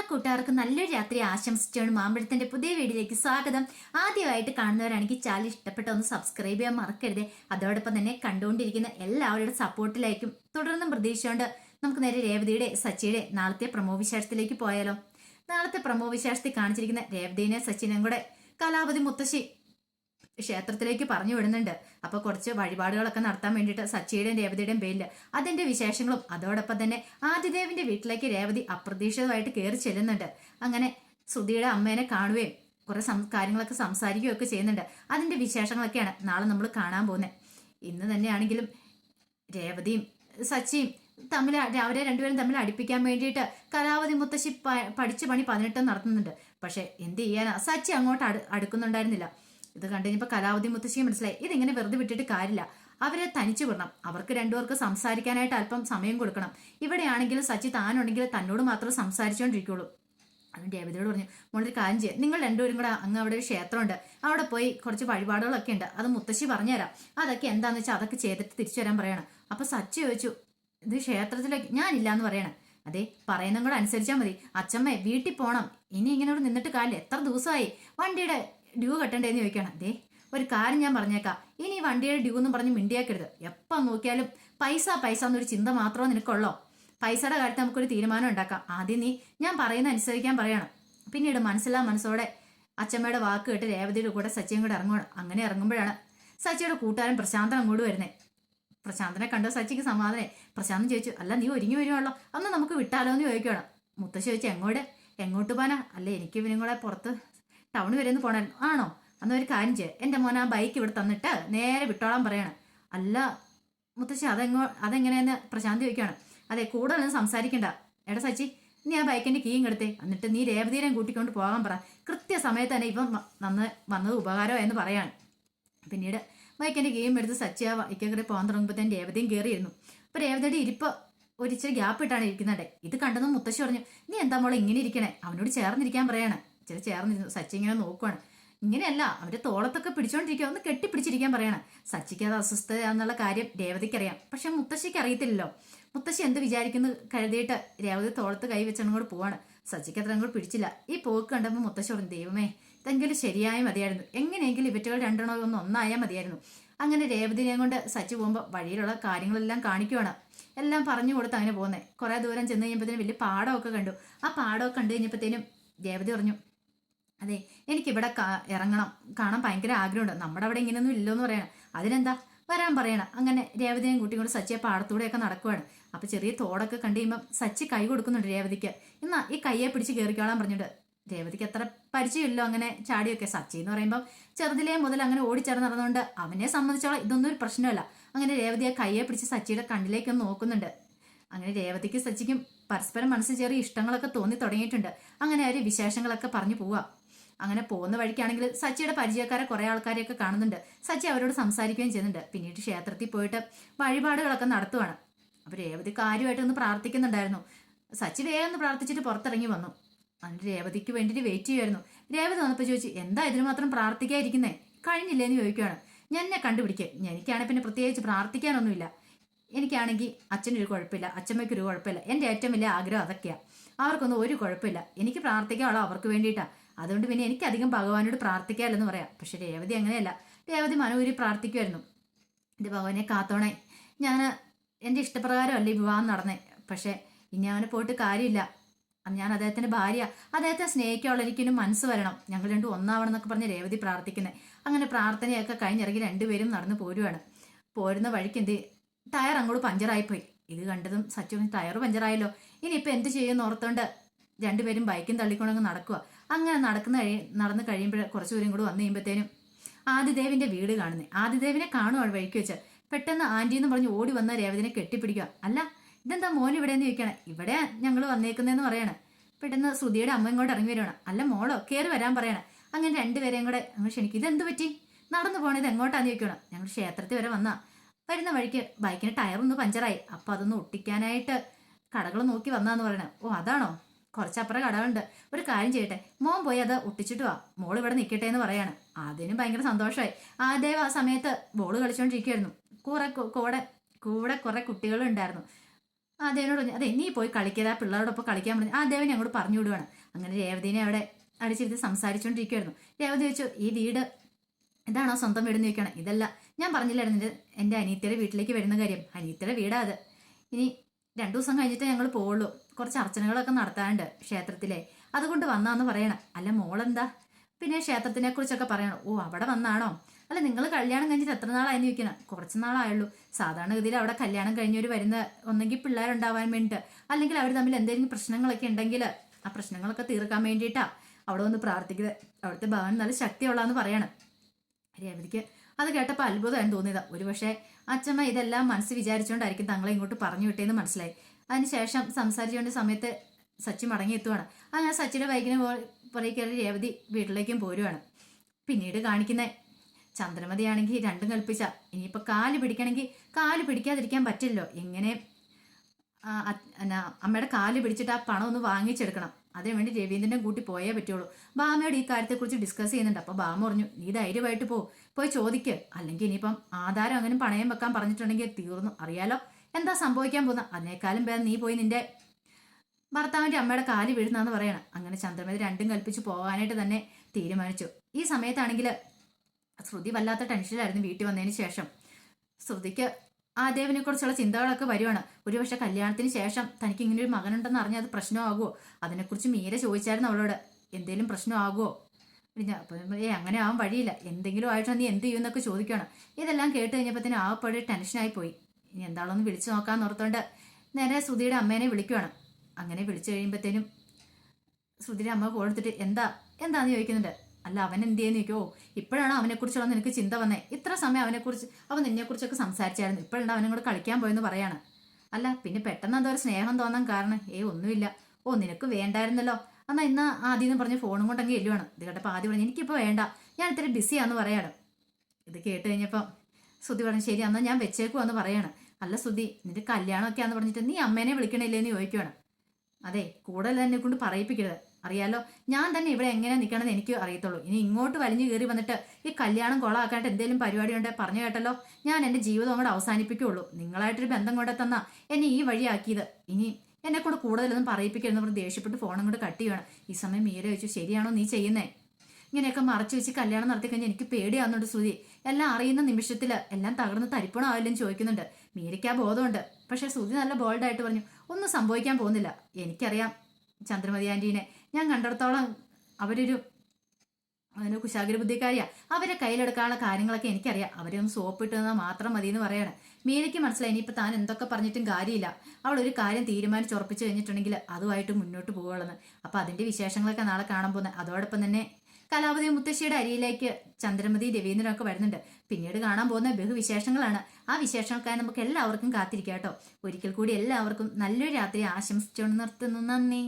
എല്ലാ കൂട്ടുകാർക്കും നല്ലൊരു രാത്രി ആശംസിച്ചാണ് മാമ്പഴത്തിന്റെ പുതിയ വീഡിയോയിലേക്ക് സ്വാഗതം. ആദ്യമായിട്ട് കാണുന്നവരാണെങ്കിൽ ചാനൽ ഇഷ്ടപ്പെട്ട ഒന്ന് സബ്സ്ക്രൈബ് ചെയ്യാൻ മറക്കരുത്. അതോടൊപ്പം തന്നെ കണ്ടുകൊണ്ടിരിക്കുന്ന എല്ലാവരുടെ സപ്പോർട്ടിലായിരിക്കും തുടർന്നും പ്രതീക്ഷിച്ചുകൊണ്ട് നമുക്ക് നേരെ രേവതിയുടെ സച്ചിയുടെ നാളത്തെ പ്രമോ വിശേഷത്തിലേക്ക് പോയാലോ. നാളത്തെ പ്രമോ വിശേഷത്തിൽ കാണിച്ചിരിക്കുന്ന രേവതിനെ സച്ചിനെയും കൂടെ കലാപതി മുത്തശ്ശി ക്ഷേത്രത്തിലേക്ക് പറഞ്ഞു വിടുന്നുണ്ട്. അപ്പൊ കുറച്ച് വഴിപാടുകളൊക്കെ നടത്താൻ വേണ്ടിയിട്ട് സച്ചിയുടെയും രേവതിയുടെയും പേരിൽ അതിന്റെ വിശേഷങ്ങളും അതോടൊപ്പം തന്നെ ആദിദേവിന്റെ വീട്ടിലേക്ക് രേവതി അപ്രതീക്ഷിതമായിട്ട് കയറി ചെല്ലുന്നുണ്ട്. അങ്ങനെ ശ്രുതിയുടെ അമ്മേനെ കാണുകയും കുറെ കാര്യങ്ങളൊക്കെ സംസാരിക്കുകയും ഒക്കെ ചെയ്യുന്നുണ്ട്. അതിന്റെ വിശേഷങ്ങളൊക്കെയാണ് നാളെ നമ്മൾ കാണാൻ പോകുന്നത്. ഇന്ന് തന്നെയാണെങ്കിലും രേവതിയും സച്ചിയും തമ്മിൽ അവരെ രണ്ടുപേരും തമ്മിൽ അടുപ്പിക്കാൻ വേണ്ടിയിട്ട് കലാവതി മുത്തശ്ശി പഠിച്ചു പണി പതിനെട്ടും നടത്തുന്നുണ്ട്. പക്ഷെ എന്ത് ചെയ്യാനാ? സച്ചി അങ്ങോട്ട് അടു അടുക്കുന്നുണ്ടായിരുന്നില്ല. ഇത് കണ്ടുകഴിഞ്ഞപ്പോൾ കലാവതി മുത്തശ്ശിയെ മനസ്സിലായി ഇതിങ്ങനെ വെറുതെ വിട്ടിട്ട് കാര്യമില്ല. അവരെ തനിച്ചു വിടണം. അവർക്ക് രണ്ടുപേർക്ക് സംസാരിക്കാനായിട്ട് അല്പം സമയം കൊടുക്കണം. ഇവിടെയാണെങ്കിൽ സച്ചി താനുണ്ടെങ്കിൽ തന്നോട് മാത്രം സംസാരിച്ചുകൊണ്ടിരിക്കുള്ളൂ അതുകൊണ്ട് രേവതിയോട് പറഞ്ഞു മോളൊരു കാര്യം ചെയ്യാം. നിങ്ങൾ രണ്ടുപേരും കൂടെ അങ്ങ് അവിടെ ഒരു ക്ഷേത്രമുണ്ട്. അവിടെ പോയി കുറച്ച് വഴിപാടുകളൊക്കെ ഉണ്ട്. അത് മുത്തശ്ശി പറഞ്ഞുതരാം. അതൊക്കെ എന്താന്ന് വെച്ചാൽ അതൊക്കെ ചെയ്തിട്ട് തിരിച്ചു വരാൻ പറയണം. അപ്പൊ സച്ചി ചോദിച്ചു ഇത് ക്ഷേത്രത്തിലേക്ക് ഞാനില്ല എന്ന് പറയണം. അതെ പറയുന്നതും കൂടെ അനുസരിച്ചാൽ മതി. അച്ഛമ്മേ വീട്ടിൽ പോണം. ഇനി ഇങ്ങനെ നിന്നിട്ട് കാലിൽ എത്ര ദിവസമായി? വണ്ടിയുടെ ഡ്യൂ കെട്ടണ്ടേന്ന് ചോദിക്കണം അതെ ഒരു കാര്യം ഞാൻ പറഞ്ഞേക്കാം. ഇനി വണ്ടിയുടെ ഡ്യൂ എന്നും പറഞ്ഞ് മിണ്ടിയാക്കരുത്. എപ്പം നോക്കിയാലും പൈസ പൈസ എന്നൊരു ചിന്ത മാത്രമേ നിനക്കുള്ളോ. പൈസയുടെ കാര്യത്തിൽ നമുക്കൊരു തീരുമാനം ഉണ്ടാക്കാം. ആദ്യം നീ ഞാൻ പറയുന്ന അനുസരിക്കാൻ പറയണം. പിന്നീട് മനസ്സിലാ മനസ്സോടെ അച്ഛമ്മയുടെ വാക്ക് കേട്ട് രേവതിയുടെ കൂടെ സച്ചിയും കൂടെ ഇറങ്ങുകയാണ് അങ്ങനെ ഇറങ്ങുമ്പോഴാണ് സച്ചിയുടെ കൂട്ടുകാരൻ പ്രശാന്തൻ അങ്ങോട്ട് വരുന്നത് പ്രശാന്തനെ കണ്ടോ സച്ചിക്ക് സമാധാനം? പ്രശാന്തൻ ചോദിച്ചു അല്ല നീ ഒരുങ്ങി വരുവാണല്ലോ. അന്ന് നമുക്ക് വിട്ടാലോ എന്ന് ചോദിക്കണം മുത്തശ്ശി ചോദിച്ചു എങ്ങോട്ട് എങ്ങോട്ട് പോനാ അല്ല എനിക്ക് ഇവനും കൂടെ പുറത്ത് ടൗൺ വരെ ഒന്ന് പോണേ ആണോ? അന്ന് ഒരു കാര്യം ചെയ്യാം. എന്റെ മോൻ ആ ബൈക്ക് ഇവിടെ തന്നിട്ട് നേരെ വിട്ടോളാൻ പറയണം. അല്ല മുത്തശ്ശി അതെങ്ങോ അതെങ്ങനെയെന്ന് പ്രശാന്തി ചോദിക്കുകയാണ് അതെ കൂടുതലൊന്നും സംസാരിക്കണ്ട. എടാ സച്ചി നീ ആ ബൈക്കിന്റെ കീയും എടുത്തേ എന്നിട്ട് നീ രേവതീരം കൂട്ടിക്കൊണ്ട് പോകാൻ പറ. കൃത്യസമയത്ത് തന്നെ ഇപ്പം നന്ന് വന്നത് ഉപകാരം എന്ന് പറയാണ്. പിന്നീട് ബൈക്കിന്റെ കീയും എടുത്ത് സച്ചി ആ ബൈക്കകടെ പോകാൻ തുടങ്ങുമ്പോഴത്തേന് രേവതിയും കയറിയിരുന്നു അപ്പോൾ രേവതിയുടെ ഇരിപ്പ് ഒരിച്ചിരി ഗ്യാപ്പ് ഇട്ടാണ് ഇരിക്കുന്നുണ്ട്. ഇത് കണ്ടെന്ന് മുത്തശ്ശി പറഞ്ഞു നീ എന്താ മോളെ ഇങ്ങനെ ഇരിക്കണേ? അവനോട് ചേർന്നിരിക്കാൻ പറയാണ്. ഇച്ചിരി ചേർന്നിരുന്നു സച്ചി ഇങ്ങനെ നോക്കുവാണ്. ഇങ്ങനെയല്ല അവരുടെ തോളത്തൊക്കെ പിടിച്ചോണ്ടിരിക്കുക ഒന്ന് കെട്ടിപ്പിടിച്ചിരിക്കാൻ പറയണം. സച്ചിക്ക് അത് അസ്വസ്ഥത എന്നുള്ള കാര്യം രേവതിക്ക് അറിയാം പക്ഷെ മുത്തശ്ശിക്ക് അറിയത്തില്ലല്ലോ. മുത്തശ്ശി എന്ത് വിചാരിക്കുന്നു കരുതിയിട്ട് രേവതി തോളത്ത് കൈ വെച്ചങ്ങോട്ട് കൂടെ പോവാണ്. സച്ചിക്ക് അത്ര അങ്ങോട്ട് പിടിച്ചില്ല. ഈ പോക്ക് കണ്ടപ്പോൾ മുത്തശ്ശി പറഞ്ഞു ദൈവമേ ഇതെങ്കിലും ശരിയായ മതിയായിരുന്നു. എങ്ങനെയെങ്കിലും ഇവറ്റുകൾ രണ്ടെണ്ണോ ഒന്ന് ഒന്നായാൽ മതിയായിരുന്നു. അങ്ങനെ രേവതിനെയും കൊണ്ട് സച്ചി പോകുമ്പോൾ വഴിയിലുള്ള കാര്യങ്ങളെല്ലാം കാണിക്കുവാണ്. എല്ലാം പറഞ്ഞു കൊടുത്ത് അങ്ങനെ പോകുന്നത് കുറെ ദൂരം ചെന്ന് കഴിഞ്ഞപ്പോഴത്തേനും വലിയ പാടമൊക്കെ കണ്ടു. ആ പാടമൊക്കെ കണ്ടു കഴിഞ്ഞപ്പോഴത്തേനും രേവതി പറഞ്ഞു അതെ എനിക്കിവിടെ ഇറങ്ങണം. കാണാൻ ഭയങ്കര ആഗ്രഹമുണ്ട്. നമ്മുടെ അവിടെ ഇങ്ങനെയൊന്നും ഇല്ലെന്ന് പറയണം. അതിനെന്താ? വരാൻ പറയണം. അങ്ങനെ രേവതിയും കുട്ടിയും കൂടെ സച്ചിയെ പാടത്തൂടെയൊക്കെ നടക്കുവാണ്. അപ്പൊ ചെറിയ തോടൊക്കെ കണ്ടു കഴിയുമ്പോൾ സച്ചി കൈ കൊടുക്കുന്നുണ്ട് രേവതിക്ക്. എന്നാ ഈ കയ്യെ പിടിച്ച് കയറിക്കോളാൻ പറഞ്ഞിട്ട്. രേവതിക്ക് അത്ര പരിചയമില്ലോ അങ്ങനെ ചാടിയൊക്കെ. സച്ചി എന്ന് പറയുമ്പോൾ ചെറുതിലേ മുതൽ അങ്ങനെ ഓടിച്ചേർന്ന് നടന്നുകൊണ്ട് അവനെ സംബന്ധിച്ചോളം ഇതൊന്നും ഒരു പ്രശ്നമല്ല. അങ്ങനെ രേവതി ആ കയ്യെ പിടിച്ച് സച്ചിയുടെ കണ്ണിലേക്ക് നോക്കുന്നുണ്ട്. അങ്ങനെ രേവതിക്ക് സച്ചിക്കും പരസ്പരം മനസ്സിൽ ചെറിയ ഇഷ്ടങ്ങളൊക്കെ തോന്നി തുടങ്ങിയിട്ടുണ്ട്. അങ്ങനെ അവർ വിശേഷങ്ങളൊക്കെ പറഞ്ഞു പോവാ. അങ്ങനെ പോകുന്ന വഴിക്കാണെങ്കിൽ സച്ചിയുടെ പരിചയക്കാരെ കുറെ ആൾക്കാരെയൊക്കെ കാണുന്നുണ്ട്. സച്ചി അവരോട് സംസാരിക്കുകയും ചെയ്യുന്നുണ്ട്. പിന്നീട് ക്ഷേത്രത്തിൽ പോയിട്ട് വഴിപാടുകളൊക്കെ നടത്തുവാണ്. അപ്പൊ രേവതി കാര്യമായിട്ട് ഒന്ന് പ്രാർത്ഥിക്കുന്നുണ്ടായിരുന്നു. സച്ചി വേഗം ഒന്ന് പ്രാർത്ഥിച്ചിട്ട് പുറത്തിറങ്ങി വന്നു. എന്നിട്ട് രേവതിക്ക് വേണ്ടിയിട്ട് വെയിറ്റ് ചെയ്യുമായിരുന്നു രേവതി വന്നപ്പോൾ ചോദിച്ചു എന്താ ഇതിന് മാത്രം പ്രാർത്ഥിക്കാതിരിക്കുന്നേ? കഴിഞ്ഞില്ലേന്ന് ചോദിക്കുകയാണ് ഞാൻ എന്നെ കണ്ടുപിടിക്കുക എനിക്കാണെങ്കിൽ പിന്നെ പ്രത്യേകിച്ച് പ്രാർത്ഥിക്കാനൊന്നുമില്ല. എനിക്കാണെങ്കിൽ അച്ഛനൊരു കുഴപ്പമില്ല. അച്ഛമ്മയ്ക്കൊരു കുഴപ്പമില്ല. എന്റെ ഏറ്റവും വലിയ ആഗ്രഹം അതൊക്കെയാണ് അവർക്കൊന്നും ഒരു കുഴപ്പമില്ല. എനിക്ക് പ്രാർത്ഥിക്കാനുള്ള അവർക്ക് വേണ്ടിയിട്ടാണ് അതുകൊണ്ട് പിന്നെ എനിക്ക് അധികം ഭഗവാനോട് പ്രാർത്ഥിക്കാമല്ലെന്ന് പറയാം. പക്ഷെ രേവതി അങ്ങനെയല്ല. രേവതി മനോരി പ്രാർത്ഥിക്കുമായിരുന്നു. എന്റെ ഭഗവാനെ കാത്തോണേ. ഞാൻ എന്റെ ഇഷ്ടപ്രകാരമല്ല വിവാഹം നടന്നേ. പക്ഷേ ഇനി അവനെ പോയിട്ട് കാര്യമില്ല. ഞാൻ അദ്ദേഹത്തിന്റെ ഭാര്യ. അദ്ദേഹത്തെ സ്നേഹിക്കാനുള്ള എനിക്കൊരു മനസ്സ് വരണം. ഞങ്ങൾ രണ്ടും ഒന്നാവണം എന്നൊക്കെ പറഞ്ഞ് രേവതി പ്രാർത്ഥിക്കുന്നത് അങ്ങനെ പ്രാർത്ഥനയൊക്കെ കഴിഞ്ഞിറങ്ങി രണ്ടുപേരും നടന്നു പോരുവാണ്. പോരുന്ന വഴിക്ക് എന്ത് ടയർ അങ്ങോട്ട് പഞ്ചറായിപ്പോയി. ഇത് കണ്ടതും സച്ചു ടയർ പഞ്ചറായല്ലോ. ഇനിയിപ്പോൾ എന്ത് ചെയ്യുമെന്ന് ഓർത്തോണ്ട് രണ്ടുപേരും ബൈക്കും തള്ളിക്കൊണ്ടങ്ങ് നടക്കുക അങ്ങനെ നടക്കുന്ന കഴി നടന്ന് കഴിയുമ്പോൾ കുറച്ച് ദൂരം കൂടി വന്നു കഴിയുമ്പോഴത്തേനും ആദിദേവിന്റെ വീട് കാണുന്നത് ആദിദേവിനെ കാണുവാണ് വഴിക്ക് വെച്ച്. പെട്ടെന്ന് ആന്റി എന്ന് പറഞ്ഞ് ഓടി വന്ന രേവതിനെ കെട്ടിപ്പിടിക്കുക. അല്ല ഇതെന്താ മോൻ ഇവിടെ എന്ന് ചോദിക്കണം ഇവിടെ ഞങ്ങൾ വന്നേക്കുന്നതെന്ന് പറയണം. പെട്ടെന്ന് ശ്രുതിയുടെ അമ്മ ഇങ്ങോട്ട് ഇറങ്ങി വരുവാണ് അല്ല മോളോ കയറി വരാൻ പറയണം. അങ്ങനെ രണ്ടുപേരെയും കൂടെ അങ്ങ് ക്ഷണിക്കും. ഇതെന്ത് പറ്റി? നടന്നു പോണത് എങ്ങോട്ടാന്ന് ചോദിക്കണം ഞങ്ങൾ ക്ഷേത്രത്തിൽ വരെ വന്നാ. വരുന്ന വഴിക്ക് ബൈക്കിന് ടയർ ഒന്ന് പഞ്ചറായി. അപ്പൊ അതൊന്ന് ഒട്ടിക്കാനായിട്ട് കടകൾ നോക്കി വന്നാന്ന് പറയണേ. ഓ അതാണോ? കുറച്ചപ്പുറം കടമുണ്ട് ഒരു കാര്യം ചെയ്യട്ടെ. മോൻ പോയി അത് ഒട്ടിച്ചിട്ട് വാ. മോൾ ഇവിടെ നിൽക്കട്ടെ എന്ന് പറയാണ്. അതിനും ഭയങ്കര സന്തോഷമായി ആദ്യം ആ സമയത്ത് ബോൾ കളിച്ചുകൊണ്ടിരിക്കുകയായിരുന്നു കുറെ കൂടെ കൂടെ കുറെ കുട്ടികളുണ്ടായിരുന്നു ആ ദേവനോട് പറഞ്ഞു അതെ നീ പോയി കളിക്കതാ പിള്ളേരോടൊപ്പം കളിക്കാൻ പറഞ്ഞു. ആ ദേവൻ ഞങ്ങളോട് പറഞ്ഞു വിടുവാണ്. അങ്ങനെ രേവതിനെ അവിടെ അടിച്ചിരുത്തി സംസാരിച്ചുകൊണ്ടിരിക്കുവായിരുന്നു രേവതി ചോദിച്ചു ഈ വീട് ഇതാണോ സ്വന്തം വീട് ചോദിക്കണം ഇതല്ല ഞാൻ പറഞ്ഞില്ലായിരുന്നു എന്റെ അനിയത്തിയുടെ വീട്ടിലേക്ക് വരുന്ന കാര്യം. അനീത്തിയുടെ വീടാ അത്. ഇനി രണ്ടു ദിവസം കഴിഞ്ഞിട്ട് ഞങ്ങൾ പോവുള്ളൂ. കുറച്ച് അർച്ചനകളൊക്കെ നടത്താനുണ്ട് ക്ഷേത്രത്തിലെ. അതുകൊണ്ട് വന്നാന്ന് പറയണം. അല്ല മോളെന്താ? പിന്നെ ക്ഷേത്രത്തിനെ കുറിച്ചൊക്കെ പറയണം. ഓ അവിടെ വന്നാണോ? അല്ല നിങ്ങൾ കല്യാണം കഴിഞ്ഞിട്ട് എത്ര നാളായെന്ന് ചോദിക്കണം. കുറച്ച് നാളായുള്ളൂ. സാധാരണഗതിയിൽ അവിടെ കല്യാണം കഴിഞ്ഞവർ വരുന്ന ഒന്നെങ്കിൽ പിള്ളേരുണ്ടാവാൻ വേണ്ടിയിട്ട് അല്ലെങ്കിൽ അവർ തമ്മിൽ എന്തെങ്കിലും പ്രശ്നങ്ങളൊക്കെ ഉണ്ടെങ്കിൽ ആ പ്രശ്നങ്ങളൊക്കെ തീർക്കാൻ വേണ്ടിയിട്ടാ അവിടെ വന്ന് പ്രാർത്ഥിക്കുന്നത്. അവിടുത്തെ ഭവൻ നല്ല ശക്തിയുള്ളതെന്ന് പറയണം. രേവതിക്ക് അത് കേട്ടപ്പോൾ അത്ഭുതമായിരുന്നു ഒരു ഒരുപക്ഷെ അച്ഛമ്മ ഇതെല്ലാം മനസ്സ് വിചാരിച്ചുകൊണ്ടായിരിക്കും തങ്ങളെ ഇങ്ങോട്ട് പറഞ്ഞു വിട്ടേന്ന് മനസ്സിലായി. അതിനുശേഷം സംസാരിച്ചുകൊണ്ട് സമയത്ത് സച്ചി മടങ്ങിയെത്തുവാണ്. അങ്ങനെ സച്ചിയുടെ ബൈക്കിന് പുറകെ കയറി രേവതി വീട്ടിലേക്കും പോരുവാണ്. പിന്നീട് കാണിക്കുന്ന ചന്ദ്രമതിയാണെങ്കിൽ രണ്ടും കൽപ്പിച്ച. ഇനിയിപ്പോൾ കാൽ പിടിക്കണമെങ്കിൽ കാൽ പിടിക്കാതിരിക്കാൻ പറ്റില്ലല്ലോ. എങ്ങനെ അമ്മയുടെ കാൽ പിടിച്ചിട്ട് ആ പണം ഒന്ന് വാങ്ങിച്ചെടുക്കണം. അതിനുവേണ്ടി രവീന്ദ്രനെ കൂട്ടി പോയേ പറ്റുള്ളൂ. ബാമയോട് ഈ കാര്യത്തെക്കുറിച്ച് ഡിസ്കസ് ചെയ്യുന്നുണ്ട്. അപ്പോൾ ബാമ പറഞ്ഞു നീ ധൈര്യമായിട്ട് പോ പോയി ചോദിക്ക്. അല്ലെങ്കിൽ ഇനിയിപ്പം ആധാരം അങ്ങനെ പണയം വെക്കാൻ പറഞ്ഞിട്ടുണ്ടെങ്കിൽ തീർന്നു. അറിയാലോ? എന്താ സംഭവിക്കാൻ പോകുന്ന അതിനേക്കാളും ഭേദം നീ പോയി നിന്റെ ഭർത്താവിന്റെ അമ്മയുടെ കാൽ വീഴുന്നാന്ന് പറയണം. അങ്ങനെ ചന്ദ്രമതി രണ്ടും കൽപ്പിച്ച് പോകാനായിട്ട് തന്നെ തീരുമാനിച്ചു. ഈ സമയത്താണെങ്കിൽ ശ്രുതി വല്ലാത്ത ടെൻഷനിലായിരുന്നു വീട്ടിൽ വന്നതിന് ശേഷം. ശ്രുതിക്ക് ആ ദേവനെ കുറിച്ചുള്ള ചിന്തകളൊക്കെ വരുവാണ്. ഒരുപക്ഷെ കല്യാണത്തിന് ശേഷം തനിക്ക് ഇങ്ങനെ ഒരു മകനുണ്ടെന്ന് അറിഞ്ഞാൽ അത് പ്രശ്നമാകുമോ അതിനെക്കുറിച്ച് മീര ചോദിച്ചായിരുന്നു അവളോട്. എന്തേലും പ്രശ്നമാകുമോ അപ്പം ഏ അങ്ങനെ ആവാൻ വഴിയില്ല. എന്തെങ്കിലും ആയിട്ട് നീ എന്ത് ചെയ്യുമെന്നൊക്കെ ചോദിക്കുകയാണ് ഇതെല്ലാം കേട്ട് കഴിഞ്ഞപ്പോൾ തന്നെ ആവപ്പോഴേ ടെൻഷനായി പോയി. ഇനി എന്താണെന്ന് വിളിച്ചു നോക്കാന്ന് ഓർത്തോണ്ട് നേരെ ശ്രുതിയുടെ അമ്മേനെ വിളിക്കുവാണ്. അങ്ങനെ വിളിച്ചു കഴിയുമ്പോഴത്തേനും ശ്രുതിയുടെ അമ്മ കോൾ എടുത്തിട്ട് എന്താ? എന്താന്ന് ചോദിക്കുന്നുണ്ട്? അല്ല അവൻ എന്ത് ചെയ്യുന്നു ചോദിക്കോ ഇപ്പോഴാണ് അവനെക്കുറിച്ചുള്ള നിനക്ക് ചിന്ത വന്നേ? ഇത്ര സമയം അവനെക്കുറിച്ച് അവൻ നിന്നെക്കുറിച്ചൊക്കെ സംസാരിച്ചായിരുന്നു. ഇപ്പോഴാണ് അവനും കൂടെ കളിക്കാൻ പോയെന്ന് പറയാണ്. അല്ല പിന്നെ പെട്ടെന്ന് ഒരു സ്നേഹം തോന്നാൻ കാരണം. ഏ ഒന്നുമില്ല. ഓ നിനക്ക് വേണ്ടായിരുന്നല്ലോ. എന്നാ ഇന്ന് ആദ്യം എന്ന് പറഞ്ഞ് ഫോണും കൊണ്ടങ്ങ് എല്ലുവാണ് ഇത് കേട്ടപ്പോൾ ആദ്യം പറഞ്ഞു എനിക്കിപ്പോൾ വേണ്ട. ഞാൻ ഇത്തിരി ബിസിയാന്ന് പറയാണ്. ഇത് കേട്ട് കഴിഞ്ഞപ്പം ശ്രുതി പറഞ്ഞു ശരി എന്നാൽ ഞാൻ വെച്ചേക്കുവാന്ന് പറയാണ്. അല്ല ശ്രുതി നിന്റെ കല്യാണമൊക്കെയാന്ന് പറഞ്ഞിട്ട് നീ അമ്മേനെ വിളിക്കണില്ലേന്ന് ചോദിക്കുവാണ്. അതെ കൂടുതൽ എന്നെ കൊണ്ട് പറയിപ്പിക്കരുത്. അറിയാലോ? ഞാൻ തന്നെ ഇവിടെ എങ്ങനെ നിൽക്കണമെന്ന് എനിക്ക് അറിയത്തുള്ളൂ. ഇനി ഇങ്ങോട്ട് വലിഞ്ഞു കയറി വന്നിട്ട് ഈ കല്യാണം കൊളാക്കാനായിട്ട് എന്തെങ്കിലും പരിപാടി ഉണ്ട് പറഞ്ഞു കേട്ടല്ലോ? ഞാൻ എന്റെ ജീവിതം അങ്ങോട്ട് അവസാനിപ്പിക്കുള്ളൂ. നിങ്ങളായിട്ടൊരു ബന്ധം കൊണ്ടെ തന്ന എന്നെ ഈ വഴിയാക്കിയത് ഇനി എന്നെ കൂടെ കൂടുതലൊന്നും പറയിപ്പിക്കരുതെന്ന് പറഞ്ഞ് ദേഷ്യപ്പെട്ട് ഫോൺ അങ്ങോട്ട് കട്ട് ചെയ്യണം ഈ സമയം മീര ചോദിച്ചു ശരിയാണോ നീ ചെയ്യുന്നേ? ഇങ്ങനെയൊക്കെ മറച്ചു വെച്ച് കല്യാണം നടത്തി കഴിഞ്ഞാൽ എനിക്ക് പേടിയാവുന്നുണ്ട് സുധി എല്ലാം അറിയുന്ന നിമിഷത്തിൽ എല്ലാം തകർന്ന് തരിപ്പണമാവില്ലെന്ന് ചോദിക്കുന്നുണ്ട്. മീരയ്ക്ക് ആ ബോധമുണ്ട്. പക്ഷേ സുധി നല്ല ബോൾഡായിട്ട് പറഞ്ഞു ഒന്നും സംഭവിക്കാൻ പോകുന്നില്ല. എനിക്കറിയാം ചന്ദ്രമതി ആന്റീനെ ഞാൻ കണ്ടിടത്തോളം അവരൊരു അതിന് കുശാഗ്ര ബുദ്ധിക്കാരിയാ. അവരെ കയ്യിലെടുക്കാനുള്ള കാര്യങ്ങളൊക്കെ എനിക്കറിയാം. അവരെ ഒന്ന് സോപ്പിട്ട് തന്നാൽ മാത്രം മതി എന്ന് പറയണം. മീനയ്ക്ക് മനസ്സിലായി ഇനിയിപ്പോൾ താൻ എന്തൊക്കെ പറഞ്ഞിട്ടും കാര്യമില്ല. അവൾ ഒരു കാര്യം തീരുമാനിച്ച് ഉറപ്പിച്ചു കഴിഞ്ഞിട്ടുണ്ടെങ്കിൽ അതുമായിട്ട് മുന്നോട്ട് പോകുകയുള്ളെന്ന് അപ്പോൾ അതിന്റെ വിശേഷങ്ങളൊക്കെ നാളെ കാണാൻ പോകുന്നത്. അതോടൊപ്പം തന്നെ കലാപതി മുത്തശ്ശിയുടെ അരിയിലേക്ക് ചന്ദ്രമതി രവീന്ദ്രനൊക്കെ വരുന്നുണ്ട്. പിന്നീട് കാണാൻ പോകുന്ന ബഹുവിശേഷങ്ങളാണ് ആ വിശേഷങ്ങൾക്കായി നമുക്ക് എല്ലാവർക്കും കാത്തിരിക്കാം കേട്ടോ. ഒരിക്കൽ കൂടി എല്ലാവർക്കും നല്ലൊരു രാത്രി ആശംസിച്ചുകൊണ്ട് നിർത്തുന്നു. നന്ദി.